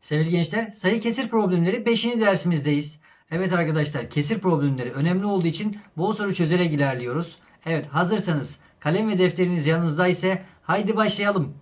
Sevgili gençler, sayı kesir problemleri 5. dersimizdeyiz. Evet arkadaşlar, kesir problemleri önemli olduğu için bol soru çözerek ilerliyoruz. Evet, hazırsanız kalem ve defteriniz yanınızda ise haydi başlayalım.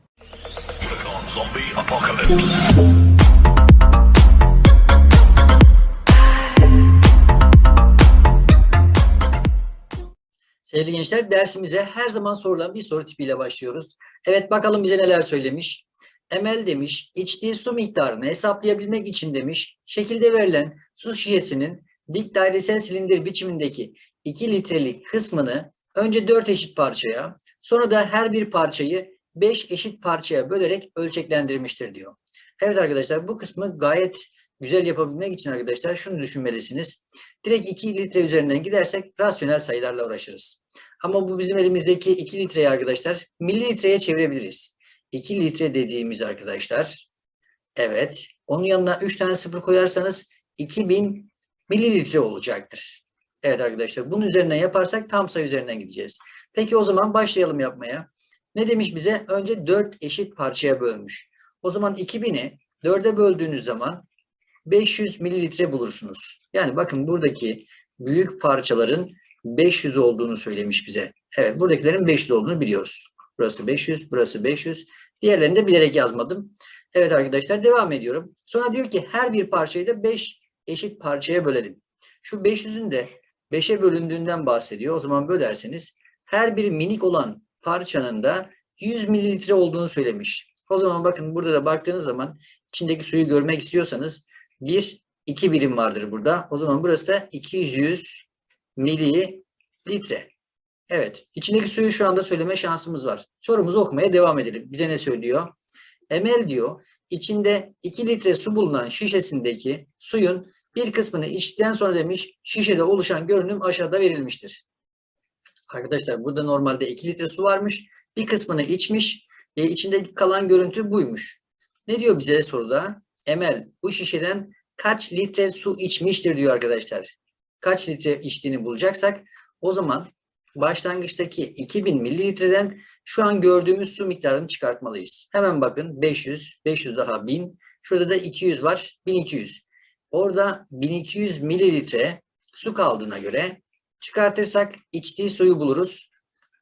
Sevgili gençler, dersimize her zaman sorulan bir soru tipiyle başlıyoruz. Evet, bakalım bize neler söylemiş. Emel demiş, içtiği su miktarını hesaplayabilmek için demiş, şekilde verilen su şişesinin dik dairesel silindir biçimindeki 2 litrelik kısmını önce 4 eşit parçaya, sonra da her bir parçayı 5 eşit parçaya bölerek ölçeklendirmiştir diyor. Evet arkadaşlar bu kısmı gayet güzel yapabilmek için arkadaşlar şunu düşünmelisiniz. Direkt 2 litre üzerinden gidersek rasyonel sayılarla uğraşırız. Ama bu bizim elimizdeki 2 litreyi arkadaşlar mililitreye çevirebiliriz. 2 litre dediğimiz arkadaşlar evet onun yanına 3 tane sıfır koyarsanız 2000 mililitre olacaktır. Evet arkadaşlar bunun üzerinden yaparsak tam sayı üzerinden gideceğiz. Peki o zaman başlayalım yapmaya. Ne demiş bize? Önce 4 eşit parçaya bölmüş. O zaman 2000'i 4'e böldüğünüz zaman 500 mililitre bulursunuz. Yani bakın buradaki büyük parçaların 500 olduğunu söylemiş bize. Evet buradakilerin 500 olduğunu biliyoruz. Burası 500, burası 500. Diğerlerini de bilerek yazmadım. Evet arkadaşlar devam ediyorum. Sonra diyor ki her bir parçayı da 5 eşit parçaya bölelim. Şu 500'ün de 5'e bölündüğünden bahsediyor. O zaman bölerseniz her bir minik olan parçanın da 100 mililitre olduğunu söylemiş. O zaman bakın burada da baktığınız zaman içindeki suyu görmek istiyorsanız 1, 2 birim vardır burada. O zaman burası da 200 mililitre. Evet. içindeki suyu şu anda söyleme şansımız var. Sorumuzu okumaya devam edelim. Bize ne söylüyor? Emel diyor, içinde 2 litre su bulunan şişesindeki suyun bir kısmını içtikten sonra demiş, şişede oluşan görünüm aşağıda verilmiştir. Arkadaşlar burada normalde 2 litre su varmış. Bir kısmını içmiş. E, içindeki kalan görüntü buymuş. Ne diyor bize soruda? Emel bu şişeden kaç litre su içmiştir diyor arkadaşlar. Kaç litre içtiğini bulacaksak o zaman başlangıçtaki 2000 mililitreden şu an gördüğümüz su miktarını çıkartmalıyız. Hemen bakın 500, 500 daha 1000. Şurada da 200 var, 1200. Orada 1200 mililitre su kaldığına göre çıkartırsak içtiği suyu buluruz.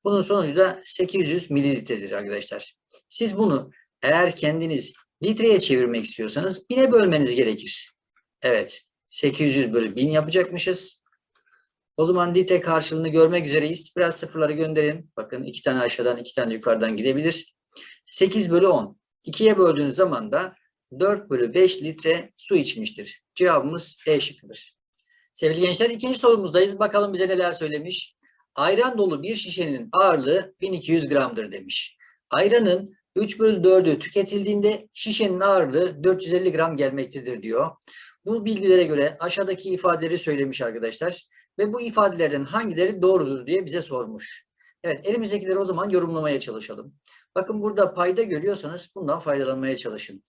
Bunun sonucu da 800 mililitredir arkadaşlar. Siz bunu eğer kendiniz litreye çevirmek istiyorsanız 1000'e bölmeniz gerekir. Evet. 800 bölü 1000 yapacakmışız. O zaman litre karşılığını görmek üzereyiz. Biraz sıfırları gönderin. Bakın iki tane aşağıdan iki tane yukarıdan gidebilir. 8 bölü 10. 2'ye böldüğünüz zaman da 4 bölü 5 litre su içmiştir. Cevabımız E şıkkıdır. Sevgili gençler ikinci sorumuzdayız. Bakalım bize neler söylemiş. Ayran dolu bir şişenin ağırlığı 1200 gramdır demiş. Ayranın 3 bölü 4'ü tüketildiğinde şişenin ağırlığı 450 gram gelmektedir diyor. Bu bilgilere göre aşağıdaki ifadeleri söylemiş arkadaşlar. Ve bu ifadelerden hangileri doğrudur diye bize sormuş. Evet elimizdekileri o zaman yorumlamaya çalışalım. Bakın burada payda görüyorsanız bundan faydalanmaya çalışın.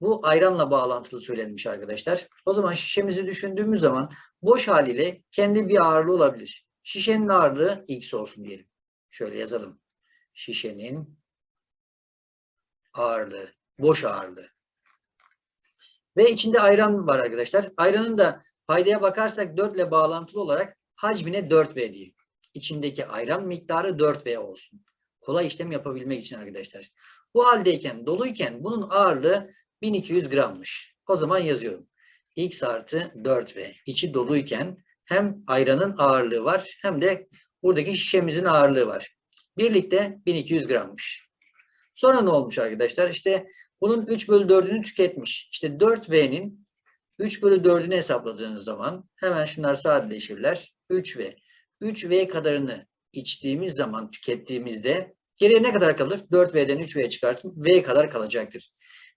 Bu ayranla bağlantılı söylenmiş arkadaşlar. O zaman şişemizi düşündüğümüz zaman boş haliyle kendi bir ağırlığı olabilir. Şişenin ağırlığı x olsun diyelim. Şöyle yazalım. Şişenin ağırlığı, boş ağırlığı. Ve içinde ayran var arkadaşlar. Ayranın da paydaya bakarsak 4 ile bağlantılı olarak hacmine 4V diyelim. İçindeki ayran miktarı 4V olsun. Kolay işlem yapabilmek için arkadaşlar. Bu haldeyken, doluyken bunun ağırlığı 1200 grammış. O zaman yazıyorum. X artı 4V. İçi doluyken hem ayranın ağırlığı var hem de buradaki şişemizin ağırlığı var. Birlikte 1200 grammış. Sonra ne olmuş arkadaşlar? İşte bunun 3 bölü 4'ünü tüketmiş. İşte 4V'nin 3 bölü 4'ünü hesapladığınız zaman hemen şunlar sadeleşirler. 3V. 3V kadarını içtiğimiz zaman tükettiğimizde geriye ne kadar kalır? 4V'den 3V çıkartın. V kadar kalacaktır.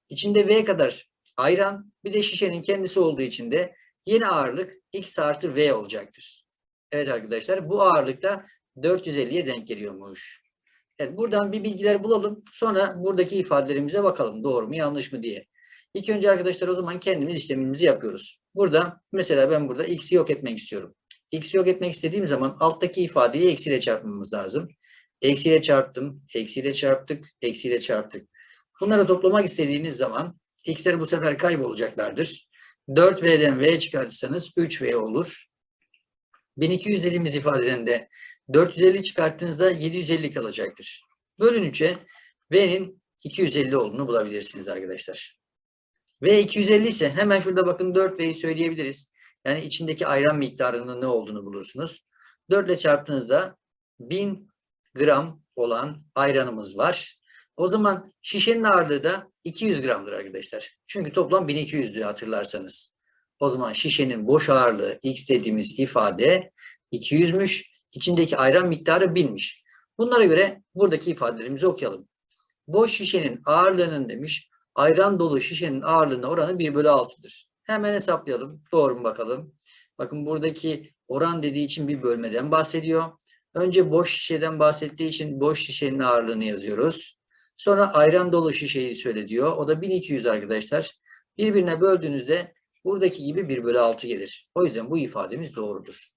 İçinde V kadar ayran bir de şişenin kendisi olduğu için de yeni ağırlık X artı V olacaktır. Evet arkadaşlar bu ağırlıkta 450'ye denk geliyormuş. Evet buradan bir bilgiler bulalım. Sonra buradaki ifadelerimize bakalım doğru mu yanlış mı diye. İlk önce arkadaşlar o zaman kendimiz işlemimizi yapıyoruz. Burada mesela ben burada x'i yok etmek istiyorum. X'i yok etmek istediğim zaman alttaki ifadeyi eksiyle çarpmamız lazım. Eksiyle çarptım, eksiyle çarptık, eksiyle çarptık. Bunları toplamak istediğiniz zaman X'ler bu sefer kaybolacaklardır. 4V'den V çıkartırsanız 3V olur. 1200 dediğimiz ifadeden de 450 çıkarttığınızda 750 kalacaktır. Bölün 3'e V'nin 250 olduğunu bulabilirsiniz arkadaşlar. V 250 ise hemen şurada bakın 4V'yi söyleyebiliriz. Yani içindeki ayran miktarının ne olduğunu bulursunuz. 4 ile çarptığınızda 1000 gram olan ayranımız var. O zaman şişenin ağırlığı da 200 gramdır arkadaşlar. Çünkü toplam 1200'dü hatırlarsanız. O zaman şişenin boş ağırlığı x dediğimiz ifade 200'müş. İçindeki ayran miktarı 1000'miş. Bunlara göre buradaki ifadelerimizi okuyalım. Boş şişenin ağırlığının demiş, ayran dolu şişenin ağırlığına oranı 1 bölü 6'dır. Hemen hesaplayalım. Doğru mu bakalım? Bakın buradaki oran dediği için bir bölmeden bahsediyor. Önce boş şişeden bahsettiği için boş şişenin ağırlığını yazıyoruz. Sonra ayran dolu şişeyi söyle diyor. O da 1200 arkadaşlar. Birbirine böldüğünüzde buradaki gibi 1 bölü 6 gelir. O yüzden bu ifademiz doğrudur.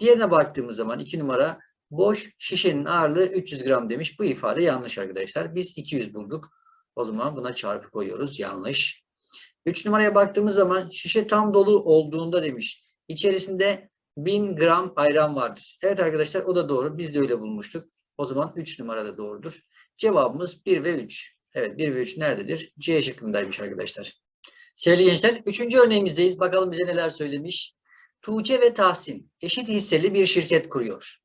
Diğerine baktığımız zaman 2 numara boş şişenin ağırlığı 300 gram demiş. Bu ifade yanlış arkadaşlar. Biz 200 bulduk. O zaman buna çarpı koyuyoruz. Yanlış. 3 numaraya baktığımız zaman şişe tam dolu olduğunda demiş. İçerisinde 1000 gram ayran vardır. Evet arkadaşlar o da doğru. Biz de öyle bulmuştuk. O zaman 3 numara da doğrudur. Cevabımız 1 ve 3. Evet 1 ve 3 nerededir? C şıkkındaymış arkadaşlar. Sevgili gençler 3. örneğimizdeyiz. Bakalım bize neler söylemiş. Tuğçe ve Tahsin eşit hisseli bir şirket kuruyor.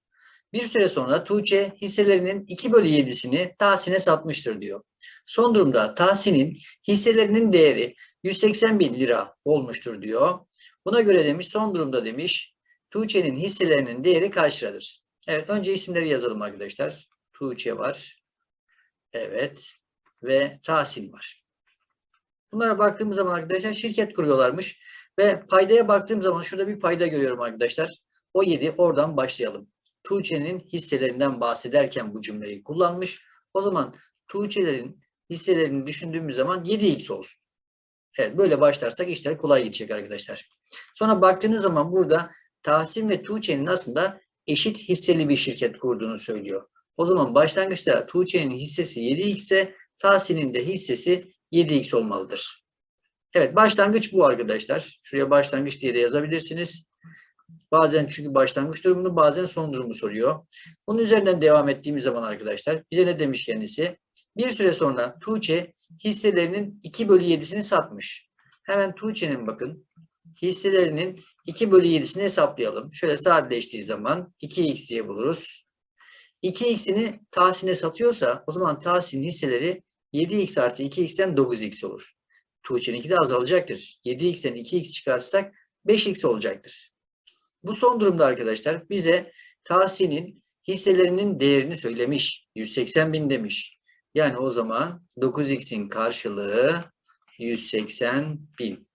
Bir süre sonra Tuğçe hisselerinin 2 bölü 7'sini Tahsin'e satmıştır diyor. Son durumda Tahsin'in hisselerinin değeri 180 bin lira olmuştur diyor. Buna göre demiş son durumda demiş Tuğçe'nin hisselerinin değeri kaç liradır? Evet önce isimleri yazalım arkadaşlar. Tuğçe var. Evet. Ve Tahsin var. Bunlara baktığımız zaman arkadaşlar şirket kuruyorlarmış. Ve paydaya baktığım zaman şurada bir payda görüyorum arkadaşlar. O 7 oradan başlayalım. Tuğçe'nin hisselerinden bahsederken bu cümleyi kullanmış. O zaman Tuğçe'lerin hisselerini düşündüğümüz zaman 7x olsun. Evet böyle başlarsak işler kolay gidecek arkadaşlar. Sonra baktığınız zaman burada Tahsin ve Tuğçe'nin aslında eşit hisseli bir şirket kurduğunu söylüyor. O zaman başlangıçta Tuğçe'nin hissesi 7x ise Tahsin'in de hissesi 7x olmalıdır. Evet başlangıç bu arkadaşlar. Şuraya başlangıç diye de yazabilirsiniz. Bazen çünkü başlangıç durumunu bazen son durumu soruyor. Bunun üzerinden devam ettiğimiz zaman arkadaşlar bize ne demiş kendisi? Bir süre sonra Tuğçe hisselerinin 2 bölü 7'sini satmış. Hemen Tuğçe'nin bakın hisselerinin 2 bölü 7'sini hesaplayalım. Şöyle sadeleştiği zaman 2x diye buluruz. 2x'ini Tahsin'e satıyorsa o zaman Tahsin'in hisseleri 7x artı 2x'ten 9x olur. Tuğçe'ninki de azalacaktır. 7x'ten 2x çıkarırsak 5x olacaktır. Bu son durumda arkadaşlar bize Tahsin'in hisselerinin değerini söylemiş. 180 bin demiş. Yani o zaman 9x'in karşılığı 180 bin.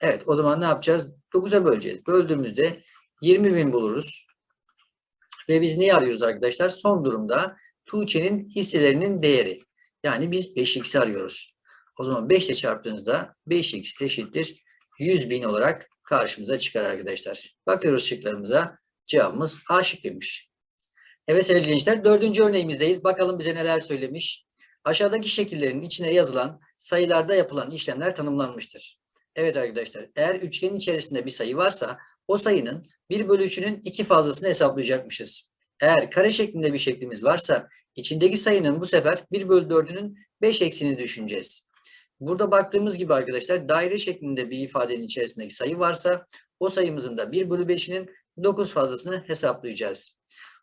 Evet o zaman ne yapacağız? 9'a böleceğiz. Böldüğümüzde 20 bin buluruz. Ve biz neyi arıyoruz arkadaşlar? Son durumda Tuğçe'nin hisselerinin değeri. Yani biz 5x'i arıyoruz. O zaman 5 ile çarptığınızda 5x eşittir 100 bin olarak karşımıza çıkar arkadaşlar. Bakıyoruz şıklarımıza. Cevabımız A şıkkıymış. Evet sevgili gençler dördüncü örneğimizdeyiz. Bakalım bize neler söylemiş. Aşağıdaki şekillerin içine yazılan sayılarda yapılan işlemler tanımlanmıştır. Evet arkadaşlar eğer üçgenin içerisinde bir sayı varsa o sayının 1 bölü 3'ünün 2 fazlasını hesaplayacakmışız. Eğer kare şeklinde bir şeklimiz varsa içindeki sayının bu sefer 1 bölü 4'ünün 5 eksini düşüneceğiz. Burada baktığımız gibi arkadaşlar daire şeklinde bir ifadenin içerisindeki sayı varsa o sayımızın da 1 bölü 5'inin 9 fazlasını hesaplayacağız.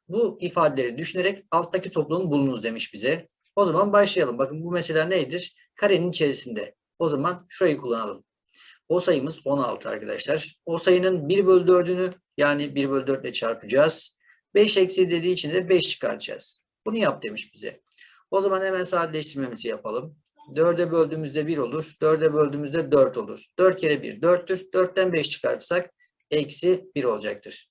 Bu ifadeleri düşünerek alttaki toplamı bulunuz demiş bize. O zaman başlayalım. Bakın bu mesela nedir? Karenin içerisinde. O zaman şurayı kullanalım. O sayımız 16 arkadaşlar. O sayının 1 bölü 4'ünü yani 1 bölü 4 ile çarpacağız. 5 eksi dediği için de 5 çıkaracağız. Bunu yap demiş bize. O zaman hemen sadeleştirmemizi yapalım. 4'e böldüğümüzde 1 olur. 4'e böldüğümüzde 4 olur. 4 kere 1 4'tür. 4'ten 5 çıkartsak eksi 1 olacaktır.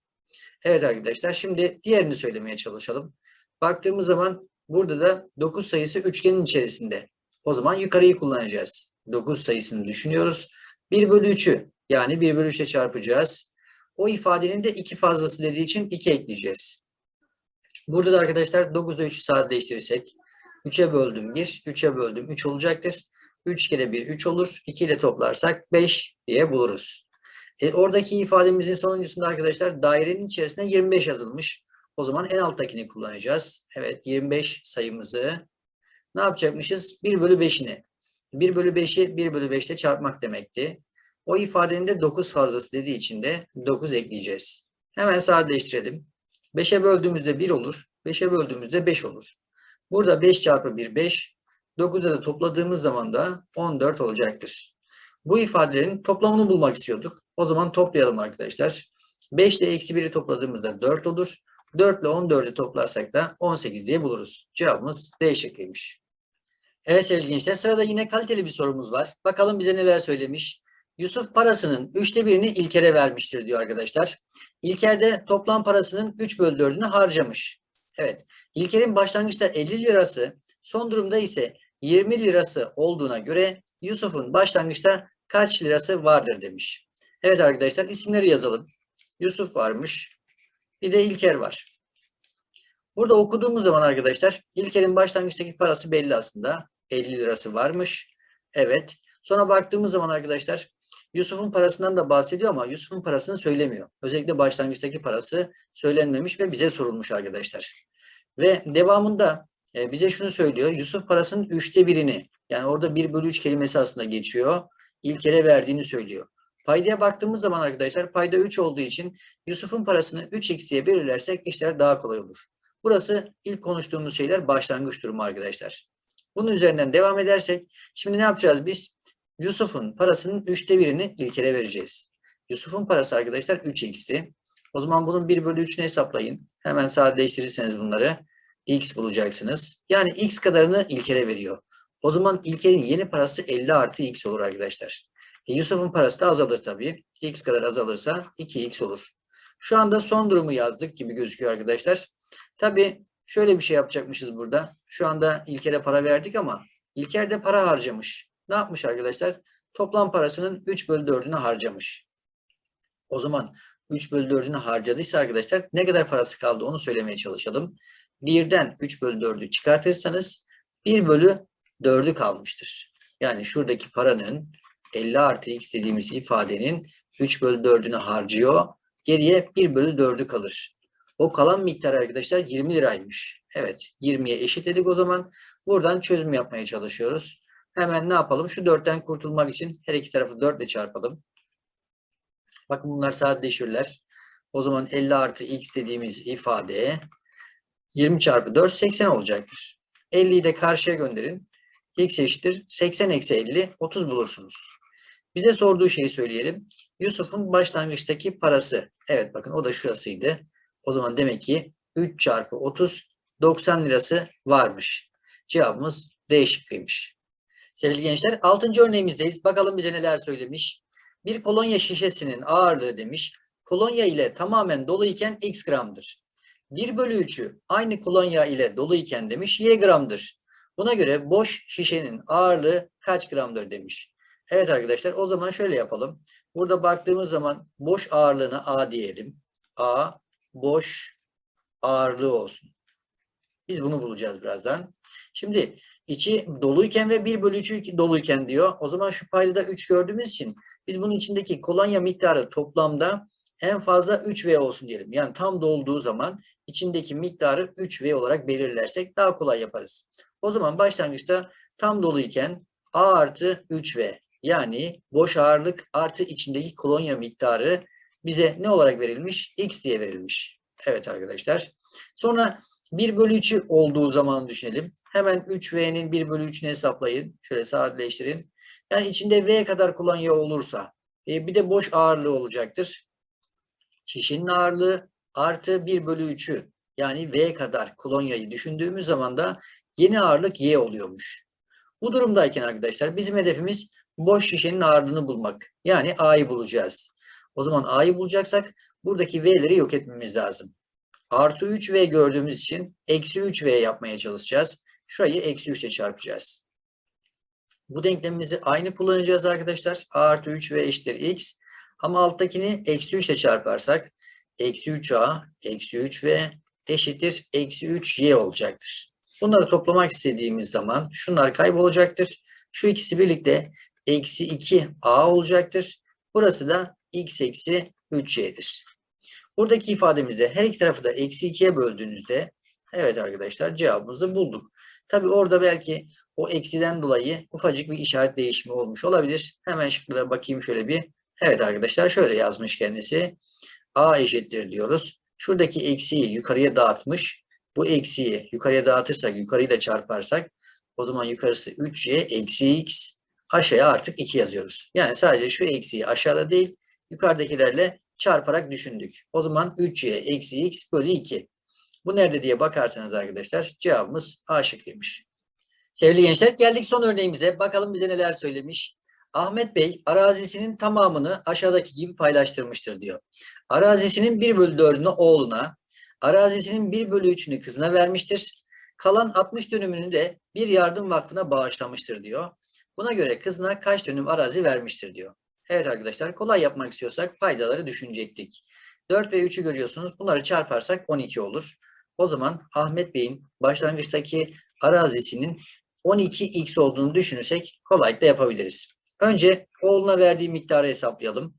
Evet arkadaşlar şimdi diğerini söylemeye çalışalım. Baktığımız zaman burada da 9 sayısı üçgenin içerisinde. O zaman yukarıyı kullanacağız. 9 sayısını düşünüyoruz. 1 bölü 3'ü yani 1 bölü 3'e çarpacağız. O ifadenin de 2 fazlası dediği için 2 ekleyeceğiz. Burada da arkadaşlar 9'da 3'ü sadeleştirirsek 3'e böldüm 1, 3'e böldüm 3 olacaktır. 3 kere 1 3 olur. 2 ile toplarsak 5 diye buluruz. E, oradaki ifademizin sonuncusunda arkadaşlar dairenin içerisinde 25 yazılmış. O zaman en alttakini kullanacağız. Evet 25 sayımızı ne yapacakmışız? 1 bölü 5'ini. 1 bölü 5'i 1 bölü 5 ile çarpmak demekti. O ifadenin de 9 fazlası dediği için de 9 ekleyeceğiz. Hemen sadeleştirelim. 5'e böldüğümüzde 1 olur. 5'e böldüğümüzde 5 olur. Burada 5 çarpı 1 5. 9'a da topladığımız zaman da 14 olacaktır. Bu ifadelerin toplamını bulmak istiyorduk. O zaman toplayalım arkadaşlar. 5 ile eksi 1'i topladığımızda 4 olur. 4 ile 14'ü toplarsak da 18 diye buluruz. Cevabımız D şıkkıymış. Evet sevgili gençler sırada yine kaliteli bir sorumuz var. Bakalım bize neler söylemiş. Yusuf parasının üçte birini İlker'e vermiştir diyor arkadaşlar. İlker de toplam parasının 3 bölü 4'ünü harcamış. Evet. İlker'in başlangıçta 50 lirası, son durumda ise 20 lirası olduğuna göre Yusuf'un başlangıçta kaç lirası vardır demiş. Evet arkadaşlar isimleri yazalım. Yusuf varmış. Bir de İlker var. Burada okuduğumuz zaman arkadaşlar İlker'in başlangıçtaki parası belli aslında. 50 lirası varmış. Evet. Sonra baktığımız zaman arkadaşlar Yusuf'un parasından da bahsediyor ama Yusuf'un parasını söylemiyor. Özellikle başlangıçtaki parası söylenmemiş ve bize sorulmuş arkadaşlar. Ve devamında e, bize şunu söylüyor. Yusuf parasının üçte birini yani orada 1 bölü 3 kelimesi aslında geçiyor. İlker'e verdiğini söylüyor. Paydaya baktığımız zaman arkadaşlar payda 3 olduğu için Yusuf'un parasını 3x diye belirlersek işler daha kolay olur. Burası ilk konuştuğumuz şeyler başlangıç durumu arkadaşlar. Bunun üzerinden devam edersek şimdi ne yapacağız biz? Yusuf'un parasının üçte birini İlker'e vereceğiz. Yusuf'un parası arkadaşlar 3x'ti. O zaman bunun 1 bölü 3'ünü hesaplayın. Hemen sadeleştirirseniz bunları x bulacaksınız. Yani x kadarını İlker'e veriyor. O zaman İlker'in yeni parası 50 artı x olur arkadaşlar. E, Yusuf'un parası da azalır tabii. x kadar azalırsa 2x olur. Şu anda son durumu yazdık gibi gözüküyor arkadaşlar. Tabii şöyle bir şey yapacakmışız burada. Şu anda İlker'e para verdik ama İlker de para harcamış. Ne yapmış arkadaşlar? Toplam parasının 3 bölü 4'ünü harcamış. O zaman 3 bölü 4'ünü harcadıysa arkadaşlar ne kadar parası kaldı onu söylemeye çalışalım. 1'den 3 bölü 4'ü çıkartırsanız 1 bölü 4'ü kalmıştır. Yani şuradaki paranın 50 artı x dediğimiz ifadenin 3 bölü 4'ünü harcıyor. Geriye 1 bölü 4'ü kalır. O kalan miktar arkadaşlar 20 liraymış. Evet 20'ye eşit dedik o zaman. Buradan çözüm yapmaya çalışıyoruz. Hemen ne yapalım? Şu 4'ten kurtulmak için her iki tarafı 4 ile çarpalım. Bakın bunlar sadeleşirler. O zaman 50 artı x dediğimiz ifade 20 çarpı 4 80 olacaktır. 50'yi de karşıya gönderin. x eşittir 80 eksi 50 30 bulursunuz. Bize sorduğu şeyi söyleyelim. Yusuf'un başlangıçtaki parası. Evet bakın o da şurasıydı. O zaman demek ki 3 çarpı 30 90 lirası varmış. Cevabımız D şıkkıymış. Sevgili gençler 6. örneğimizdeyiz. Bakalım bize neler söylemiş. Bir kolonya şişesinin ağırlığı demiş. Kolonya ile tamamen dolu iken x gramdır. 1 bölü 3'ü aynı kolonya ile dolu iken demiş y gramdır. Buna göre boş şişenin ağırlığı kaç gramdır demiş. Evet arkadaşlar o zaman şöyle yapalım. Burada baktığımız zaman boş ağırlığına A diyelim. A boş ağırlığı olsun. Biz bunu bulacağız birazdan. Şimdi içi doluyken ve 1 bölü 3'ü doluyken diyor. O zaman şu payda 3 gördüğümüz için biz bunun içindeki kolonya miktarı toplamda en fazla 3V olsun diyelim. Yani tam dolduğu zaman içindeki miktarı 3V olarak belirlersek daha kolay yaparız. O zaman başlangıçta tam doluyken A artı 3V yani boş ağırlık artı içindeki kolonya miktarı bize ne olarak verilmiş? X diye verilmiş. Evet arkadaşlar. Sonra 1 bölü 3'ü olduğu zaman düşünelim. Hemen 3V'nin 1 bölü 3'ünü hesaplayın. Şöyle sadeleştirin. Yani içinde V kadar kolonya olursa e, bir de boş ağırlığı olacaktır. Şişenin ağırlığı artı 1 bölü 3'ü yani V kadar kolonyayı düşündüğümüz zaman da yeni ağırlık Y oluyormuş. Bu durumdayken arkadaşlar bizim hedefimiz boş şişenin ağırlığını bulmak. Yani A'yı bulacağız. O zaman A'yı bulacaksak buradaki V'leri yok etmemiz lazım. Artı 3V gördüğümüz için eksi 3V yapmaya çalışacağız. Şurayı eksi 3 ile çarpacağız. Bu denklemimizi aynı kullanacağız arkadaşlar. A artı 3V eşittir X. Ama alttakini eksi 3 ile çarparsak eksi 3A eksi 3V eşittir eksi 3Y olacaktır. Bunları toplamak istediğimiz zaman şunlar kaybolacaktır. Şu ikisi birlikte eksi 2a olacaktır. Burası da x eksi 3y'dir. Buradaki ifademizde her iki tarafı da eksi 2'ye böldüğünüzde evet arkadaşlar cevabımızı bulduk. Tabi orada belki o eksiden dolayı ufacık bir işaret değişimi olmuş olabilir. Hemen şıklara bakayım şöyle bir. Evet arkadaşlar şöyle yazmış kendisi. A eşittir diyoruz. Şuradaki eksiyi yukarıya dağıtmış. Bu eksiyi yukarıya dağıtırsak, yukarıyla çarparsak o zaman yukarısı 3y eksi x. Aşağıya artık 2 yazıyoruz. Yani sadece şu eksiyi aşağıda değil, yukarıdakilerle çarparak düşündük. O zaman 3y eksi x bölü 2. Bu nerede diye bakarsanız arkadaşlar cevabımız A şıkkıymış. Sevgili gençler geldik son örneğimize. Bakalım bize neler söylemiş. Ahmet Bey arazisinin tamamını aşağıdaki gibi paylaştırmıştır diyor. Arazisinin 1 bölü 4'ünü oğluna, arazisinin 1 bölü 3'ünü kızına vermiştir. Kalan 60 dönümünü de bir yardım vakfına bağışlamıştır diyor. Buna göre kızına kaç dönüm arazi vermiştir diyor. Evet arkadaşlar kolay yapmak istiyorsak paydaları düşünecektik. 4 ve 3'ü görüyorsunuz. Bunları çarparsak 12 olur. O zaman Ahmet Bey'in başlangıçtaki arazisinin 12x olduğunu düşünürsek kolaylıkla yapabiliriz. Önce oğluna verdiği miktarı hesaplayalım.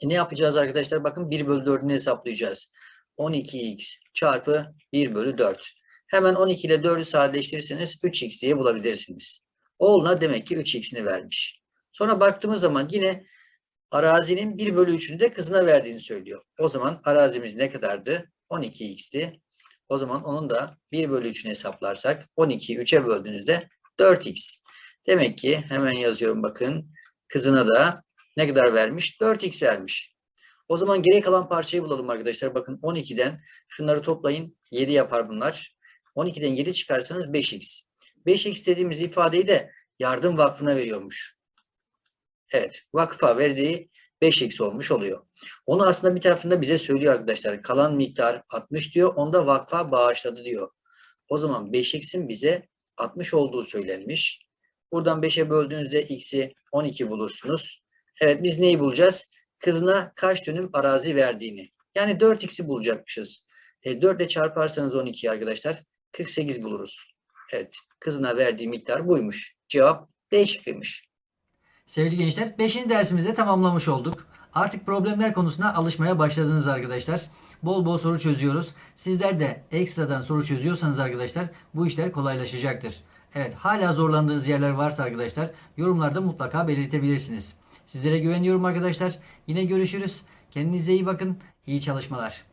E ne yapacağız arkadaşlar? Bakın 1 bölü 4'ünü hesaplayacağız. 12x çarpı 1 bölü 4. Hemen 12 ile 4'ü sadeleştirirseniz 3x diye bulabilirsiniz. Oğluna demek ki 3x'ini vermiş. Sonra baktığımız zaman yine arazinin 1 bölü 3'ünü de kızına verdiğini söylüyor. O zaman arazimiz ne kadardı? 12x'ti. O zaman onun da 1 bölü 3'ünü hesaplarsak 12'yi 3'e böldüğünüzde 4x. Demek ki hemen yazıyorum bakın. Kızına da ne kadar vermiş? 4x vermiş. O zaman geri kalan parçayı bulalım arkadaşlar. Bakın 12'den şunları toplayın. 7 yapar bunlar. 12'den 7 çıkarsanız 5x. 5x dediğimiz ifadeyi de yardım vakfına veriyormuş. Evet. Vakfa verdiği 5x olmuş oluyor. Onu aslında bir tarafında bize söylüyor arkadaşlar. Kalan miktar 60 diyor. Onda vakfa bağışladı diyor. O zaman 5x'in bize 60 olduğu söylenmiş. Buradan 5'e böldüğünüzde x'i 12 bulursunuz. Evet biz neyi bulacağız? Kızına kaç dönüm arazi verdiğini. Yani 4x'i bulacakmışız. E, 4 ile çarparsanız 12 arkadaşlar 48 buluruz. Evet kızına verdiği miktar buymuş. Cevap D şıkkıymış. Sevgili gençler 5. dersimizde tamamlamış olduk. Artık problemler konusuna alışmaya başladınız arkadaşlar. Bol bol soru çözüyoruz. Sizler de ekstradan soru çözüyorsanız arkadaşlar bu işler kolaylaşacaktır. Evet hala zorlandığınız yerler varsa arkadaşlar yorumlarda mutlaka belirtebilirsiniz. Sizlere güveniyorum arkadaşlar. Yine görüşürüz. Kendinize iyi bakın. İyi çalışmalar.